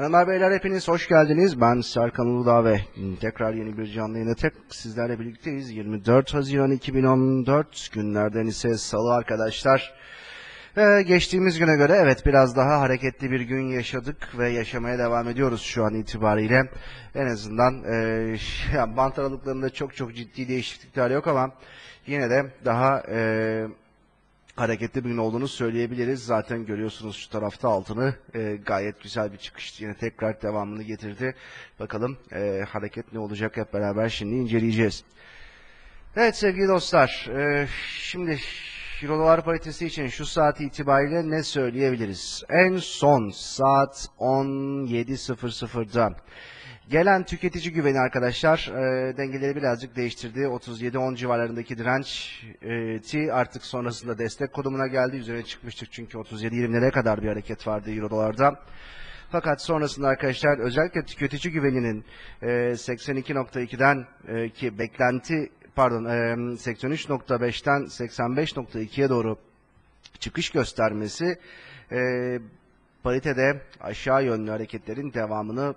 Hanımlar beyler hepiniz hoş geldiniz. Ben Serkan Uludağ ve tekrar yeni bir canlı yayında tek sizlerle birlikteyiz. 24 Haziran 2014 günlerden ise salı arkadaşlar. Ee, geçtiğimiz güne göre evet biraz daha hareketli bir gün yaşadık ve yaşamaya devam ediyoruz şu an itibariyle. En azından e, yani bant aralıklarında çok çok ciddi değişiklikler yok ama yine de daha e, hareketli bir gün olduğunu söyleyebiliriz. Zaten görüyorsunuz şu tarafta altını e, gayet güzel bir çıkış yine tekrar devamını getirdi. Bakalım e, hareket ne olacak hep beraber şimdi inceleyeceğiz. Evet sevgili dostlar e, şimdi Euro dolar paritesi için şu saat itibariyle ne söyleyebiliriz? En son saat 17.00'da Gelen tüketici güveni arkadaşlar e, dengeleri birazcık değiştirdi. 37-10 civarlarındaki direnç e, artık sonrasında destek konumuna geldi. Üzerine çıkmıştık çünkü 37-20'lere kadar bir hareket vardı Euro dolarda. Fakat sonrasında arkadaşlar özellikle tüketici güveninin e, 82.2'den e, ki beklenti pardon e, 83.5'ten 85.2'ye doğru çıkış göstermesi e, paritede aşağı yönlü hareketlerin devamını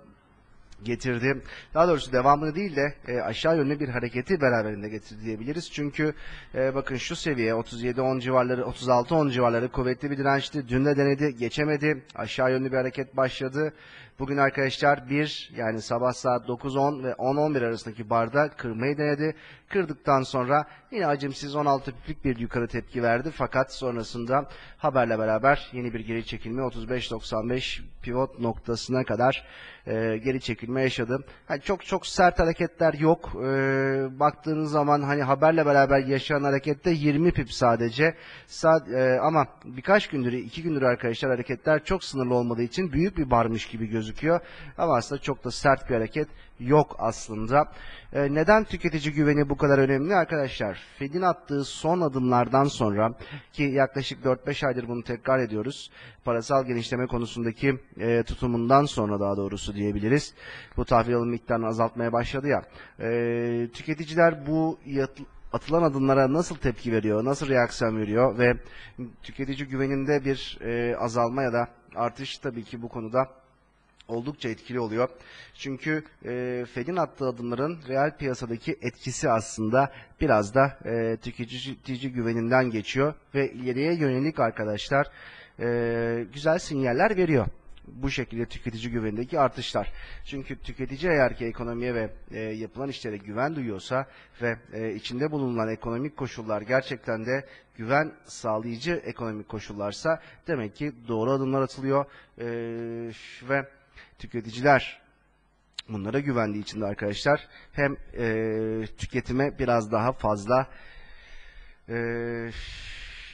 getirdi. Daha doğrusu devamını değil de e, aşağı yönlü bir hareketi beraberinde getirdi diyebiliriz. Çünkü e, bakın şu seviye 37-10 civarları 36-10 civarları kuvvetli bir dirençti. Dün de denedi geçemedi. Aşağı yönlü bir hareket başladı. Bugün arkadaşlar 1 yani sabah saat 9-10 ve 10-11 arasındaki barda kırmayı denedi. Kırdıktan sonra yine acımsız 16 piplik bir yukarı tepki verdi. Fakat sonrasında haberle beraber yeni bir geri çekilme 35-95 pivot noktasına kadar e, geri çekilme yaşadı. Yani çok çok sert hareketler yok. E, baktığınız zaman hani haberle beraber yaşanan harekette 20 pip sadece. Sad, e, ama birkaç gündür, iki gündür arkadaşlar hareketler çok sınırlı olmadığı için büyük bir barmış gibi gözüküyor. Ama aslında çok da sert bir hareket yok aslında. E, neden tüketici güveni bu kadar önemli arkadaşlar? Fed'in attığı son adımlardan sonra ki yaklaşık 4-5 aydır bunu tekrar ediyoruz. Parasal genişleme konusundaki e, tutumundan sonra daha doğrusu diyebiliriz. Bu tahvil alım miktarını azaltmaya başladı ya. E, tüketiciler bu atılan adımlara nasıl tepki veriyor, nasıl reaksiyon veriyor ve tüketici güveninde bir e, azalma ya da artış tabii ki bu konuda oldukça etkili oluyor. Çünkü e, Fed'in attığı adımların reel piyasadaki etkisi aslında biraz da e, tüketici güveninden geçiyor ve ileriye yönelik arkadaşlar e, güzel sinyaller veriyor bu şekilde tüketici güvenindeki artışlar. Çünkü tüketici eğer ki ekonomiye ve e, yapılan işlere güven duyuyorsa ve e, içinde bulunan ekonomik koşullar gerçekten de güven sağlayıcı ekonomik koşullarsa demek ki doğru adımlar atılıyor e, ve tüketiciler bunlara güvendiği için de arkadaşlar hem e, tüketime biraz daha fazla e,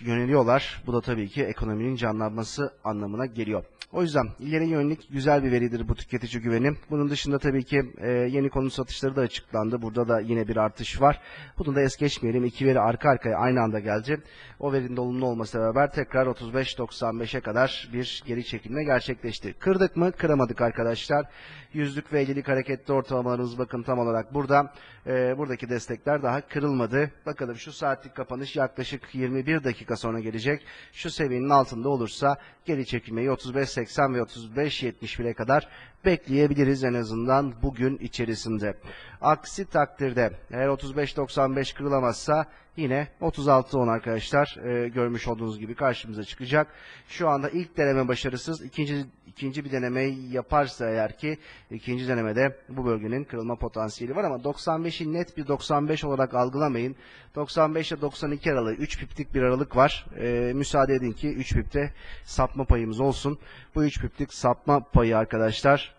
yöneliyorlar. Bu da tabii ki ekonominin canlanması anlamına geliyor. O yüzden ileri yönelik güzel bir veridir bu tüketici güveni. Bunun dışında tabii ki e, yeni konu satışları da açıklandı. Burada da yine bir artış var. Bunu da es geçmeyelim. İki veri arka arkaya aynı anda geldi. O verinin de olumlu olması beraber tekrar 35.95'e kadar bir geri çekilme gerçekleşti. Kırdık mı? Kıramadık arkadaşlar. Yüzlük ve ellilik hareketli ortalamalarımız bakın tam olarak burada. E, buradaki destekler daha kırılmadı. Bakalım şu saatlik kapanış yaklaşık 21 dakika sonra gelecek. Şu seviyenin altında olursa geri çekilmeyi 35.80 ve 35.71'e kadar bekleyebiliriz en azından bugün içerisinde. Aksi takdirde eğer 35.95 kırılamazsa yine 36.10 arkadaşlar e, görmüş olduğunuz gibi karşımıza çıkacak. Şu anda ilk deneme başarısız. ikinci ikinci bir deneme yaparsa eğer ki ikinci denemede bu bölgenin kırılma potansiyeli var ama 95'i net bir 95 olarak algılamayın. 95 ile 92 aralığı 3 piplik bir aralık var. E, müsaade edin ki 3 pipte sapma payımız olsun. Bu 3 piplik sapma payı arkadaşlar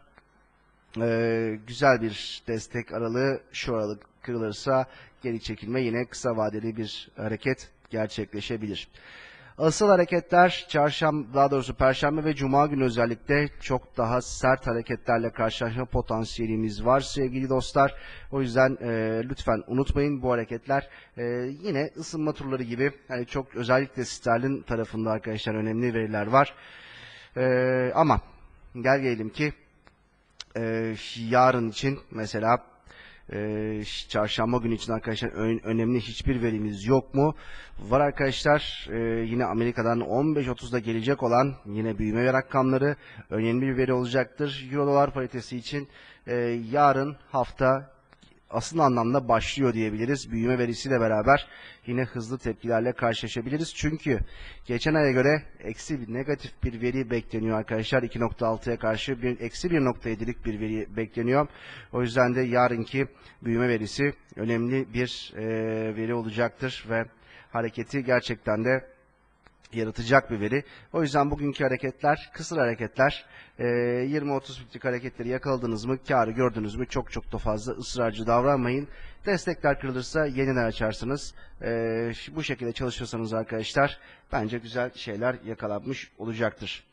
e, güzel bir destek aralığı şu aralık kırılırsa geri çekilme yine kısa vadeli bir hareket gerçekleşebilir. Asıl hareketler çarşamba daha doğrusu perşembe ve cuma günü özellikle çok daha sert hareketlerle karşılaşma potansiyelimiz var sevgili dostlar. O yüzden e, lütfen unutmayın bu hareketler e, yine ısınma turları gibi yani çok özellikle sterlin tarafında arkadaşlar önemli veriler var. E, ama gel gelelim ki e, yarın için mesela ş- çarşamba günü için arkadaşlar ön- önemli hiçbir verimiz yok mu? Var arkadaşlar. Ee, yine Amerika'dan 15.30'da gelecek olan yine büyüme rakamları önemli bir veri olacaktır. Euro dolar paritesi için e, yarın hafta asıl anlamda başlıyor diyebiliriz. Büyüme verisiyle beraber yine hızlı tepkilerle karşılaşabiliriz. Çünkü geçen aya göre eksi bir negatif bir veri bekleniyor arkadaşlar. 2.6'ya karşı bir eksi 1.7'lik bir veri bekleniyor. O yüzden de yarınki büyüme verisi önemli bir e, veri olacaktır ve hareketi gerçekten de yaratacak bir veri. O yüzden bugünkü hareketler, kısır hareketler, e, 20-30 piplik hareketleri yakaladınız mı, karı gördünüz mü çok çok da fazla ısrarcı davranmayın. Destekler kırılırsa yeniden açarsınız. E, bu şekilde çalışırsanız arkadaşlar bence güzel şeyler yakalanmış olacaktır.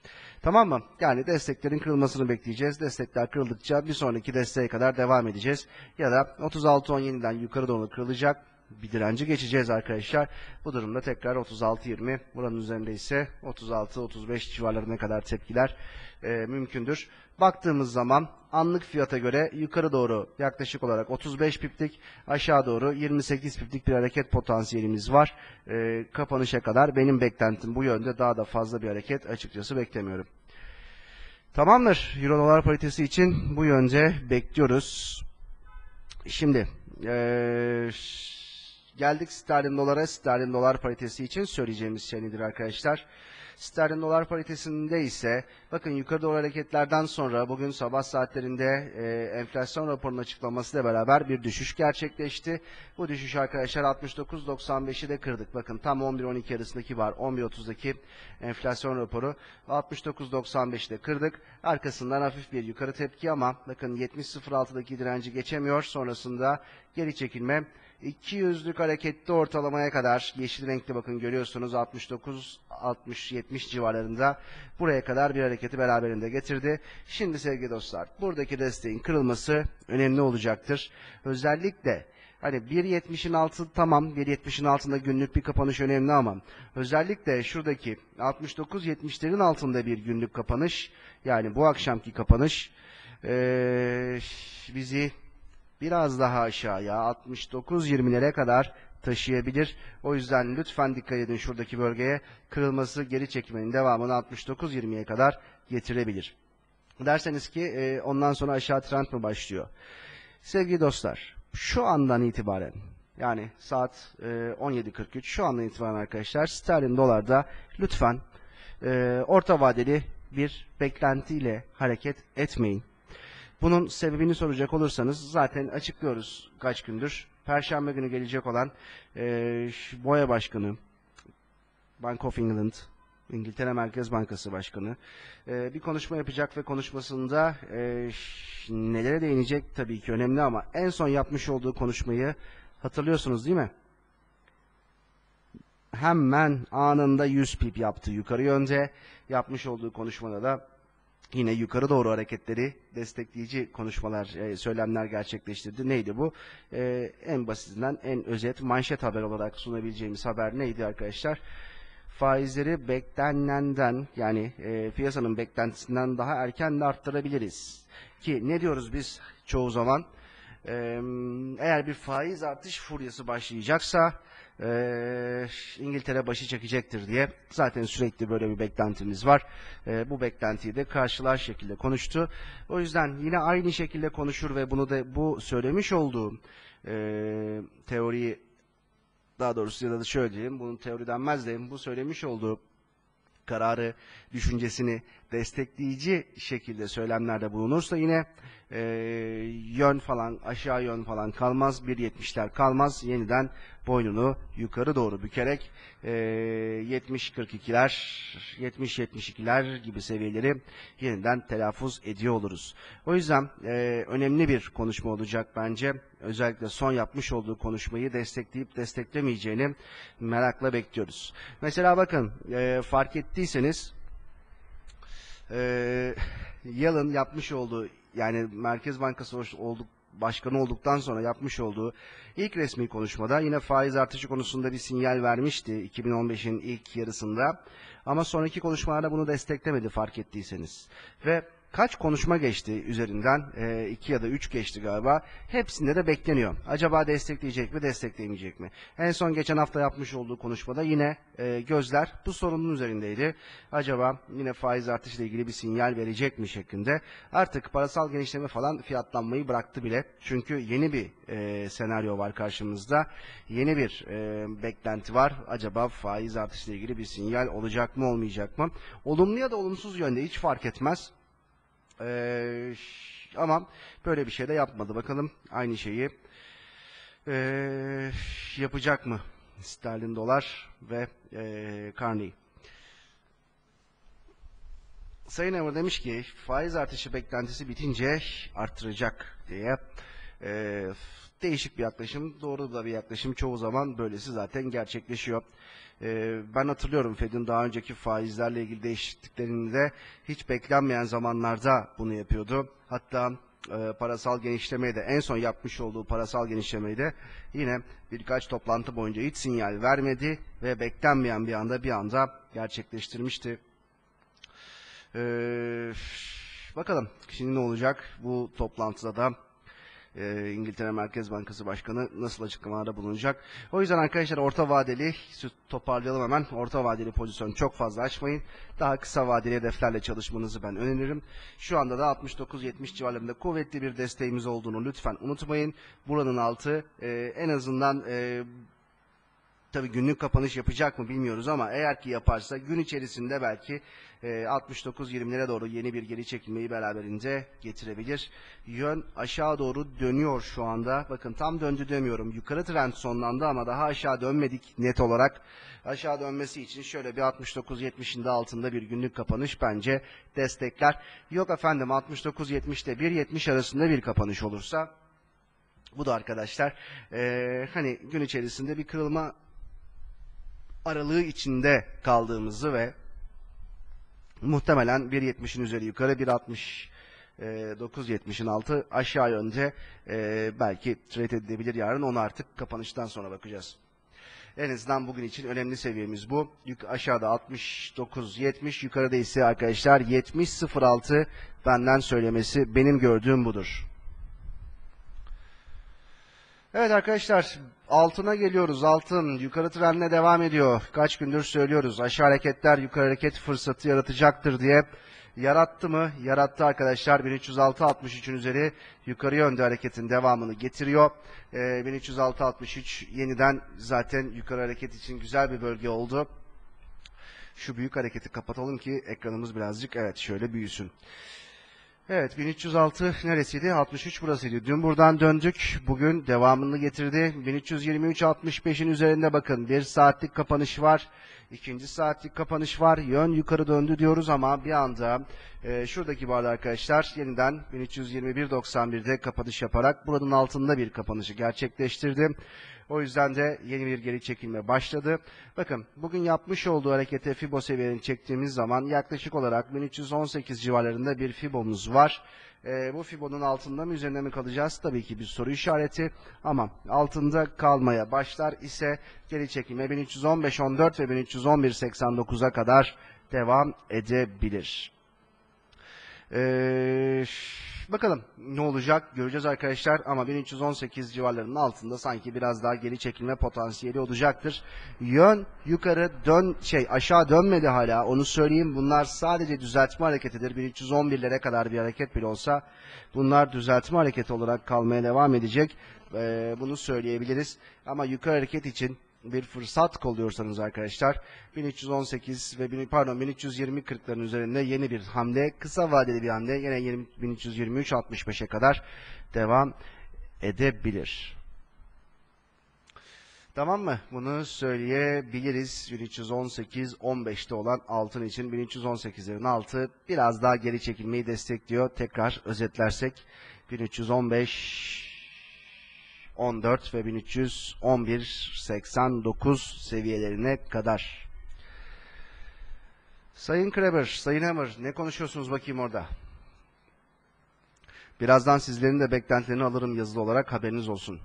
Tamam mı? Yani desteklerin kırılmasını bekleyeceğiz. Destekler kırıldıkça bir sonraki desteğe kadar devam edeceğiz. Ya da 36.10 yeniden yukarı doğru kırılacak bir direnci geçeceğiz arkadaşlar. Bu durumda tekrar 36-20 buranın üzerinde ise 36-35 civarlarına kadar tepkiler e, mümkündür. Baktığımız zaman anlık fiyata göre yukarı doğru yaklaşık olarak 35 piplik aşağı doğru 28 piplik bir hareket potansiyelimiz var. E, kapanışa kadar benim beklentim bu yönde daha da fazla bir hareket açıkçası beklemiyorum. Tamamdır. Euro dolar paritesi için bu yönde bekliyoruz. Şimdi eee, geldik sterlin dolara. Sterlin dolar paritesi için söyleyeceğimiz şey nedir arkadaşlar? Sterlin dolar paritesinde ise bakın yukarı doğru hareketlerden sonra bugün sabah saatlerinde e, enflasyon raporunun açıklamasıyla beraber bir düşüş gerçekleşti. Bu düşüş arkadaşlar 69.95'i de kırdık. Bakın tam 11-12 arasındaki var. 11.30'daki enflasyon raporu 69.95'i de kırdık. Arkasından hafif bir yukarı tepki ama bakın 70.06'daki direnci geçemiyor. Sonrasında geri çekilme 200'lük hareketli ortalamaya kadar yeşil renkli bakın görüyorsunuz 69 60 70 civarlarında buraya kadar bir hareketi beraberinde getirdi. Şimdi sevgili dostlar buradaki desteğin kırılması önemli olacaktır. Özellikle Hani 1.70'in altı tamam 1.70'in altında günlük bir kapanış önemli ama özellikle şuradaki 69-70'lerin altında bir günlük kapanış yani bu akşamki kapanış eee, bizi biraz daha aşağıya 69-20'lere kadar taşıyabilir. O yüzden lütfen dikkat edin şuradaki bölgeye kırılması geri çekmenin devamını 69-20'ye kadar getirebilir. Derseniz ki e, ondan sonra aşağı trend mi başlıyor? Sevgili dostlar şu andan itibaren yani saat e, 17.43 şu andan itibaren arkadaşlar sterlin dolarda lütfen e, orta vadeli bir beklentiyle hareket etmeyin. Bunun sebebini soracak olursanız zaten açıklıyoruz kaç gündür. Perşembe günü gelecek olan e, Boya Başkanı, Bank of England, İngiltere Merkez Bankası Başkanı e, bir konuşma yapacak ve konuşmasında e, nelere değinecek tabii ki önemli ama en son yapmış olduğu konuşmayı hatırlıyorsunuz değil mi? Hemen anında 100 pip yaptı yukarı yönde. Yapmış olduğu konuşmada da yine yukarı doğru hareketleri destekleyici konuşmalar, e, söylemler gerçekleştirdi. Neydi bu? E, en basitinden en özet manşet haber olarak sunabileceğimiz haber neydi arkadaşlar? Faizleri beklenenden yani e, piyasanın beklentisinden daha erken de arttırabiliriz. Ki ne diyoruz biz çoğu zaman? E, eğer bir faiz artış furyası başlayacaksa e, İngiltere başı çekecektir diye zaten sürekli böyle bir beklentimiz var. E, bu beklentiyi de karşılar şekilde konuştu. O yüzden yine aynı şekilde konuşur ve bunu da bu söylemiş olduğum e, teoriyi daha doğrusu ya da şöyle diyeyim, bunun teori denmez de bu söylemiş olduğu kararı, düşüncesini destekleyici şekilde söylemlerde bulunursa yine e, yön falan, aşağı yön falan kalmaz, 1.70'ler kalmaz. Yeniden boynunu yukarı doğru bükerek e, 70-42'ler, 70-72'ler gibi seviyeleri yeniden telaffuz ediyor oluruz. O yüzden e, önemli bir konuşma olacak bence. Özellikle son yapmış olduğu konuşmayı destekleyip desteklemeyeceğini merakla bekliyoruz. Mesela bakın e, fark ettiyseniz e, Yalın yapmış olduğu yani Merkez Bankası olduk başkanı olduktan sonra yapmış olduğu ilk resmi konuşmada yine faiz artışı konusunda bir sinyal vermişti 2015'in ilk yarısında. Ama sonraki konuşmalarda bunu desteklemedi fark ettiyseniz. Ve kaç konuşma geçti üzerinden? E, iki ya da üç geçti galiba. Hepsinde de bekleniyor. Acaba destekleyecek mi, destekleyemeyecek mi? En son geçen hafta yapmış olduğu konuşmada yine e, gözler bu sorunun üzerindeydi. Acaba yine faiz artışıyla ilgili bir sinyal verecek mi şeklinde. Artık parasal genişleme falan fiyatlanmayı bıraktı bile. Çünkü yeni bir e, senaryo var karşımızda. Yeni bir e, beklenti var. Acaba faiz artışıyla ilgili bir sinyal olacak mı, olmayacak mı? Olumlu ya da olumsuz yönde hiç fark etmez. Ee, ama böyle bir şey de yapmadı. Bakalım aynı şeyi ee, yapacak mı? Sterlin dolar ve ee, Carney. Sayın Emre demiş ki faiz artışı beklentisi bitince arttıracak diye. Ee, değişik bir yaklaşım, doğru da bir yaklaşım. Çoğu zaman böylesi zaten gerçekleşiyor. Ee, ben hatırlıyorum Fed'in daha önceki faizlerle ilgili değişikliklerini de hiç beklenmeyen zamanlarda bunu yapıyordu. Hatta e, parasal genişlemeyi de en son yapmış olduğu parasal genişlemeyi de yine birkaç toplantı boyunca hiç sinyal vermedi ve beklenmeyen bir anda bir anda gerçekleştirmişti. Ee, bakalım şimdi ne olacak bu toplantıda da e, İngiltere Merkez Bankası Başkanı nasıl açıklamalarda bulunacak. O yüzden arkadaşlar orta vadeli toparlayalım hemen. Orta vadeli pozisyon çok fazla açmayın. Daha kısa vadeli hedeflerle çalışmanızı ben öneririm. Şu anda da 69-70 civarlarında kuvvetli bir desteğimiz olduğunu lütfen unutmayın. Buranın altı e, en azından e, Tabii günlük kapanış yapacak mı bilmiyoruz ama eğer ki yaparsa gün içerisinde belki e, 69-20'lere doğru yeni bir geri çekilmeyi beraberinde getirebilir. Yön aşağı doğru dönüyor şu anda. Bakın tam döndü demiyorum. Yukarı trend sonlandı ama daha aşağı dönmedik net olarak. Aşağı dönmesi için şöyle bir 69-70'in de altında bir günlük kapanış bence destekler. Yok efendim 69-70 ile 1.70 arasında bir kapanış olursa bu da arkadaşlar e, hani gün içerisinde bir kırılma aralığı içinde kaldığımızı ve muhtemelen 1.70'in üzeri yukarı 1.60 e, 9.70'in altı aşağı yönde e, belki trade edilebilir yarın onu artık kapanıştan sonra bakacağız. En azından bugün için önemli seviyemiz bu. Yuk aşağıda 69-70 yukarıda ise arkadaşlar 70-06 benden söylemesi benim gördüğüm budur. Evet arkadaşlar altına geliyoruz. Altın yukarı trenle devam ediyor. Kaç gündür söylüyoruz. Aşağı hareketler yukarı hareket fırsatı yaratacaktır diye. Yarattı mı? Yarattı arkadaşlar. 1306-63'ün üzeri yukarı yönde hareketin devamını getiriyor. Ee, 1306-63 yeniden zaten yukarı hareket için güzel bir bölge oldu. Şu büyük hareketi kapatalım ki ekranımız birazcık evet şöyle büyüsün. Evet 1306 neresiydi? 63 burasıydı. Dün buradan döndük. Bugün devamını getirdi. 1323-65'in üzerinde bakın. Bir saatlik kapanış var. ikinci saatlik kapanış var. Yön yukarı döndü diyoruz ama bir anda e, şuradaki barda arkadaşlar yeniden 1321-91'de kapanış yaparak buranın altında bir kapanışı gerçekleştirdi. O yüzden de yeni bir geri çekilme başladı. Bakın bugün yapmış olduğu harekete Fibo seviyelerini çektiğimiz zaman yaklaşık olarak 1318 civarlarında bir Fibo'muz var. Ee, bu Fibo'nun altında mı üzerinde mi kalacağız? Tabii ki bir soru işareti ama altında kalmaya başlar ise geri çekilme 1315-14 ve 1311-89'a kadar devam edebilir. Ee, bakalım ne olacak göreceğiz arkadaşlar ama 1318 civarlarının altında sanki biraz daha geri çekilme potansiyeli olacaktır. Yön yukarı dön şey aşağı dönmedi hala onu söyleyeyim. Bunlar sadece düzeltme hareketidir. 1311'lere kadar bir hareket bile olsa bunlar düzeltme hareketi olarak kalmaya devam edecek. Ee, bunu söyleyebiliriz. Ama yukarı hareket için bir fırsat kolluyorsanız arkadaşlar 1318 ve 1000 pardon 1320 40'ların üzerinde yeni bir hamle kısa vadeli bir hamle yine 20, 1323 65'e kadar devam edebilir. Tamam mı? Bunu söyleyebiliriz. 1318 15'te olan altın için 1318'lerin altı biraz daha geri çekilmeyi destekliyor. Tekrar özetlersek 1315 14 ve 1311 89 seviyelerine kadar. Sayın Kreber, Sayın Hammer ne konuşuyorsunuz bakayım orada? Birazdan sizlerin de beklentilerini alırım yazılı olarak haberiniz olsun.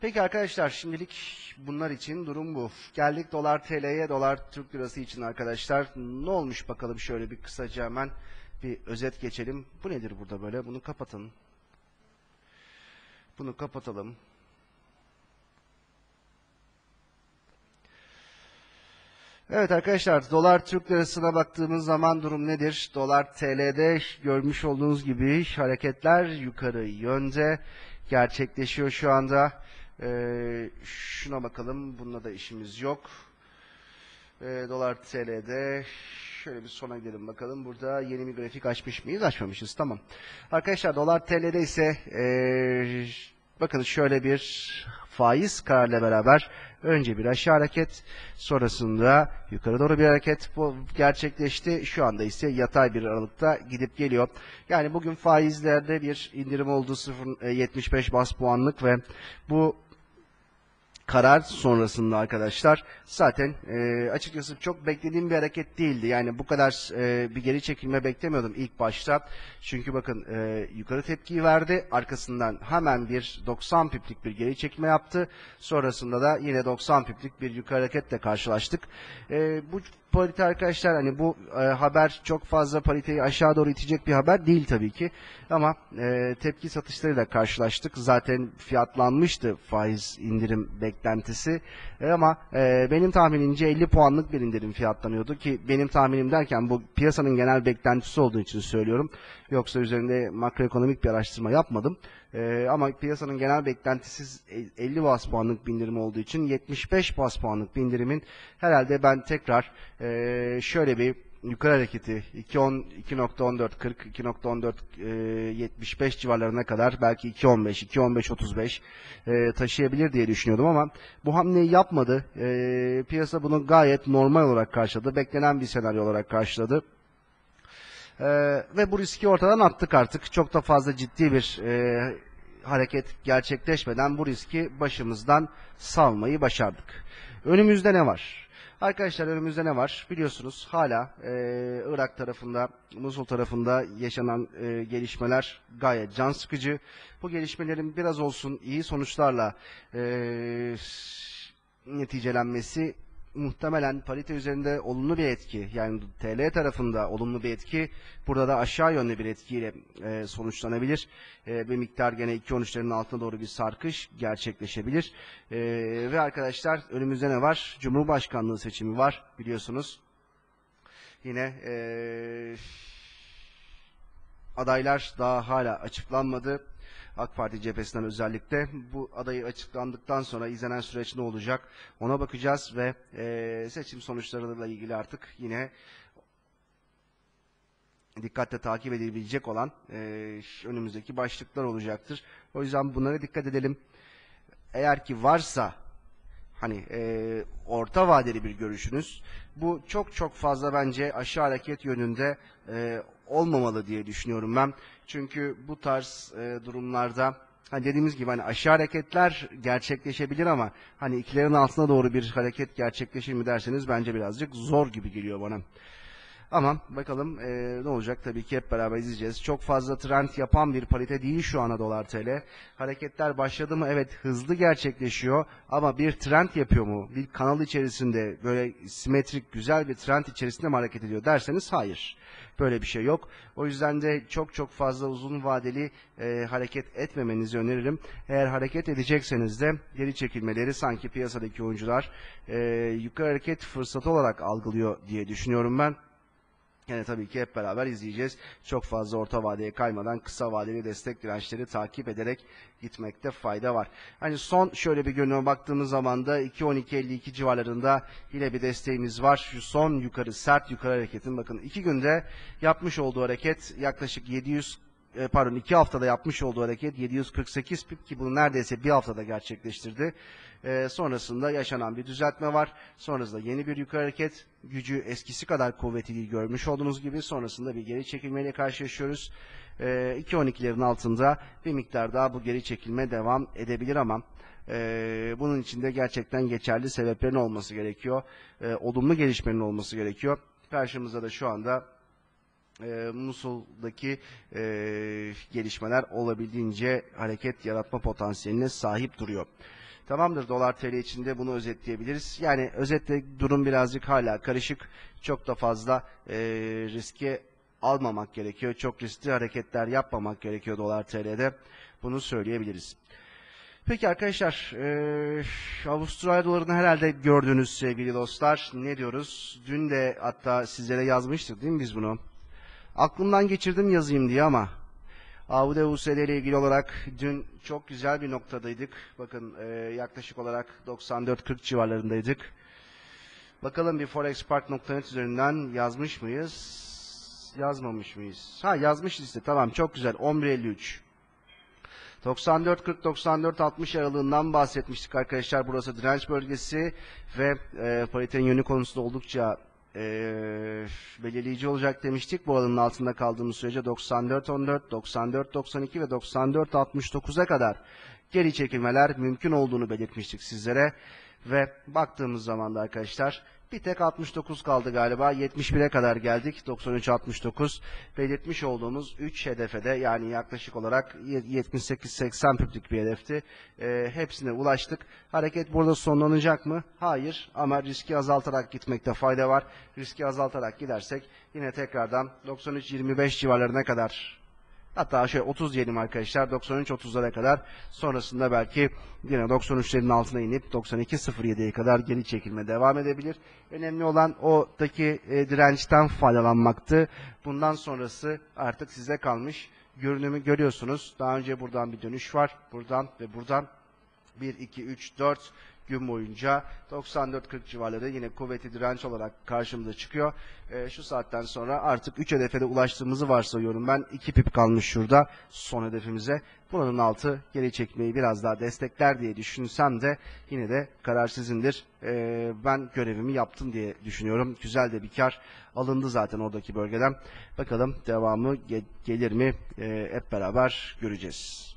Peki arkadaşlar şimdilik bunlar için durum bu. Geldik dolar TL'ye, dolar Türk lirası için arkadaşlar. Ne olmuş bakalım şöyle bir kısaca hemen bir özet geçelim. Bu nedir burada böyle? Bunu kapatın. Bunu kapatalım. Evet arkadaşlar dolar Türk lirasına baktığımız zaman durum nedir? Dolar TL'de görmüş olduğunuz gibi hareketler yukarı yönde gerçekleşiyor şu anda. Ee, şuna bakalım. Bununla da işimiz yok. Ee, dolar TL'de şöyle bir sona gidelim bakalım. Burada yeni bir grafik açmış mıyız? Açmamışız. Tamam. Arkadaşlar dolar TL'de ise ee, bakın şöyle bir faiz kararıyla beraber önce bir aşağı hareket sonrasında yukarı doğru bir hareket bu gerçekleşti. Şu anda ise yatay bir aralıkta gidip geliyor. Yani bugün faizlerde bir indirim oldu 0.75 bas puanlık ve bu karar sonrasında arkadaşlar zaten e, açıkçası çok beklediğim bir hareket değildi. Yani bu kadar e, bir geri çekilme beklemiyordum ilk başta. Çünkü bakın e, yukarı tepkiyi verdi. Arkasından hemen bir 90 piplik bir geri çekilme yaptı. Sonrasında da yine 90 piplik bir yukarı hareketle karşılaştık. E, bu parite arkadaşlar hani bu e, haber çok fazla pariteyi aşağı doğru itecek bir haber değil tabii ki. Ama e, tepki satışlarıyla karşılaştık. Zaten fiyatlanmıştı faiz indirim beklentisi. E, ama e, benim tahminimce 50 puanlık bir indirim fiyatlanıyordu ki benim tahminim derken bu piyasanın genel beklentisi olduğu için söylüyorum. Yoksa üzerinde makroekonomik bir araştırma yapmadım. Ee, ama piyasanın genel beklentisi 50 bas puanlık bir indirim olduğu için 75 bas puanlık bir indirimin herhalde ben tekrar e, şöyle bir yukarı hareketi 2.10 2.14 40 2.14 e, 75 civarlarına kadar belki 2.15 2.15 35 e, taşıyabilir diye düşünüyordum ama bu hamleyi yapmadı. E, piyasa bunu gayet normal olarak karşıladı. Beklenen bir senaryo olarak karşıladı. Ee, ve bu riski ortadan attık artık. Çok da fazla ciddi bir e, hareket gerçekleşmeden bu riski başımızdan salmayı başardık. Önümüzde ne var? Arkadaşlar önümüzde ne var? Biliyorsunuz hala e, Irak tarafında, Musul tarafında yaşanan e, gelişmeler gayet can sıkıcı. Bu gelişmelerin biraz olsun iyi sonuçlarla e, neticelenmesi muhtemelen parite üzerinde olumlu bir etki yani TL tarafında olumlu bir etki burada da aşağı yönlü bir etkiyle e, sonuçlanabilir. E, bir miktar gene 2.13'lerin altına doğru bir sarkış gerçekleşebilir. E, ve arkadaşlar önümüzde ne var? Cumhurbaşkanlığı seçimi var biliyorsunuz. Yine e, adaylar daha hala açıklanmadı. AK Parti cephesinden özellikle bu adayı açıklandıktan sonra izlenen süreç ne olacak ona bakacağız ve e, seçim sonuçlarıyla ilgili artık yine dikkatle takip edilebilecek olan e, önümüzdeki başlıklar olacaktır. O yüzden bunlara dikkat edelim. Eğer ki varsa hani e, orta vadeli bir görüşünüz bu çok çok fazla bence aşağı hareket yönünde e, olmamalı diye düşünüyorum ben. Çünkü bu tarz e, durumlarda hani dediğimiz gibi hani aşağı hareketler gerçekleşebilir ama hani ikilerin altına doğru bir hareket gerçekleşir mi derseniz bence birazcık zor gibi geliyor bana. Ama bakalım e, ne olacak tabii ki hep beraber izleyeceğiz. Çok fazla trend yapan bir parite değil şu ana dolar tl. Hareketler başladı mı? Evet hızlı gerçekleşiyor ama bir trend yapıyor mu? Bir kanal içerisinde böyle simetrik güzel bir trend içerisinde mi hareket ediyor derseniz hayır. Böyle bir şey yok. O yüzden de çok çok fazla uzun vadeli e, hareket etmemenizi öneririm. Eğer hareket edecekseniz de geri çekilmeleri sanki piyasadaki oyuncular e, yukarı hareket fırsatı olarak algılıyor diye düşünüyorum ben. Yani tabii ki hep beraber izleyeceğiz. Çok fazla orta vadeye kaymadan kısa vadeli destek dirençleri takip ederek gitmekte fayda var. Hani son şöyle bir görünüme baktığımız zaman da 2.12.52 civarlarında yine bir desteğimiz var. Şu son yukarı sert yukarı hareketin bakın iki günde yapmış olduğu hareket yaklaşık 700 e, pardon 2 haftada yapmış olduğu hareket 748 pip ki bunu neredeyse bir haftada gerçekleştirdi. E, sonrasında yaşanan bir düzeltme var. Sonrasında yeni bir yukarı hareket gücü eskisi kadar kuvvetli değil görmüş olduğunuz gibi sonrasında bir geri çekilmeyle karşılaşıyoruz. E, 2.12'lerin altında bir miktar daha bu geri çekilme devam edebilir ama e, bunun içinde gerçekten geçerli sebeplerin olması gerekiyor. E, olumlu gelişmenin olması gerekiyor. Karşımızda da şu anda e, Musul'daki e, gelişmeler olabildiğince hareket yaratma potansiyeline sahip duruyor. Tamamdır dolar TL içinde bunu özetleyebiliriz. Yani özetle durum birazcık hala karışık. Çok da fazla e, riske almamak gerekiyor. Çok riskli hareketler yapmamak gerekiyor dolar TL'de. Bunu söyleyebiliriz. Peki arkadaşlar, eee Avustralya dolarını herhalde gördünüz sevgili dostlar. Ne diyoruz? Dün de hatta sizlere yazmıştık değil mi biz bunu? Aklımdan geçirdim yazayım diye ama AUD USD ile ilgili olarak dün çok güzel bir noktadaydık. Bakın eee, yaklaşık olarak 94-40 civarlarındaydık. Bakalım bir forex.net üzerinden yazmış mıyız? Yazmamış mıyız? Ha yazmışız işte tamam çok güzel 11.53. 94-40-94-60 aralığından bahsetmiştik arkadaşlar. Burası direnç bölgesi ve e, paritenin yönü konusunda oldukça e, belirleyici olacak demiştik. Bu alanın altında kaldığımız sürece 94-14, 94-92 ve 94-69'a kadar geri çekilmeler mümkün olduğunu belirtmiştik sizlere. Ve baktığımız zaman da arkadaşlar bir tek 69 kaldı galiba. 71'e kadar geldik. 93-69 belirtmiş olduğumuz 3 hedefe de yani yaklaşık olarak 78-80 piplik bir hedefti. Ee, hepsine ulaştık. Hareket burada sonlanacak mı? Hayır ama riski azaltarak gitmekte fayda var. Riski azaltarak gidersek yine tekrardan 93-25 civarlarına kadar Hatta şöyle 30 diyelim arkadaşlar 93-30'lara kadar sonrasında belki yine 93'lerin altına inip 92-07'ye kadar geri çekilme devam edebilir. Önemli olan oradaki e, dirençten faydalanmaktı. Bundan sonrası artık size kalmış. Görünümü görüyorsunuz. Daha önce buradan bir dönüş var. Buradan ve buradan 1, 2, 3, 4 gün boyunca 94-40 civarları yine kuvvetli direnç olarak karşımıza çıkıyor. Ee, şu saatten sonra artık 3 hedefe de ulaştığımızı varsayıyorum ben. 2 pip kalmış şurada son hedefimize. Buranın altı geri çekmeyi biraz daha destekler diye düşünsem de yine de karar sizindir. Ee, ben görevimi yaptım diye düşünüyorum. Güzel de bir kar alındı zaten oradaki bölgeden. Bakalım devamı ge- gelir mi Ee, hep beraber göreceğiz.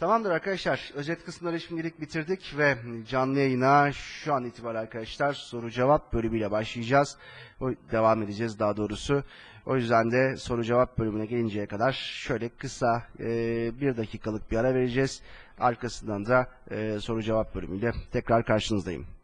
Tamamdır arkadaşlar. Özet kısımları şimdilik bitirdik ve canlı yayına şu an itibariyle arkadaşlar soru cevap bölümüyle başlayacağız. O, devam edeceğiz daha doğrusu. O yüzden de soru cevap bölümüne gelinceye kadar şöyle kısa e, bir dakikalık bir ara vereceğiz. Arkasından da e, soru cevap bölümüyle tekrar karşınızdayım.